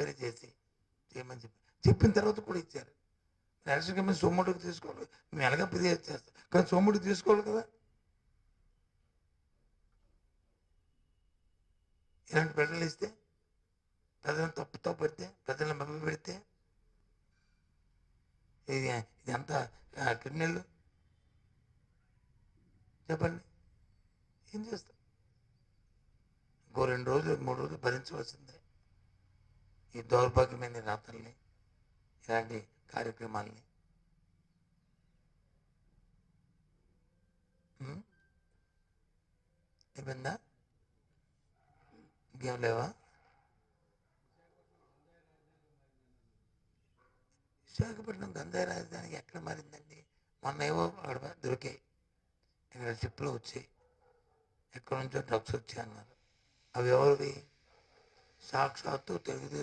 Enquiry చేసి చేయమని చెప్పి. చెప్పిన తర్వాత కూడా ఇచ్చారు. నరసింహ కమిషన్ సోముడికి తీసుకోవాలి. మేము ఎలాగ ఫిర్యాదు చేస్తాం కానీ సోముడికి తీసుకోవాలి కదా. ఇలాంటి ప్రకటనలు ఇస్తే ప్రజలను తప్పుతో పెడితే ప్రజలను మభ్య పెడితే ఇది ఇది అంత క్రిమినల్ చెప్పండి. ఏం చేస్తాం? ఇంకో రెండు రోజులు మూడు రోజులు భరించవలసిందే. ఈ దౌర్భాగ్యమైన రాతల్ని ఇలాంటి కార్యక్రమాల్ని. ఉం? అయిపోయిందా ఇంకేం లేవా? విశాఖపట్నం గంజాయి రాజధానికి ఎక్కడ మారిందండి? మొన్న ఏవో అక్కడ దొరికాయి. ఇక్కడ చెప్పులు వచ్చాయి. ఎక్కడి నుంచో డ్రగ్స్ వచ్చాయి అన్నారు. అవి ఎవరివి? సాక్షాత్తు తెలుగుదేశం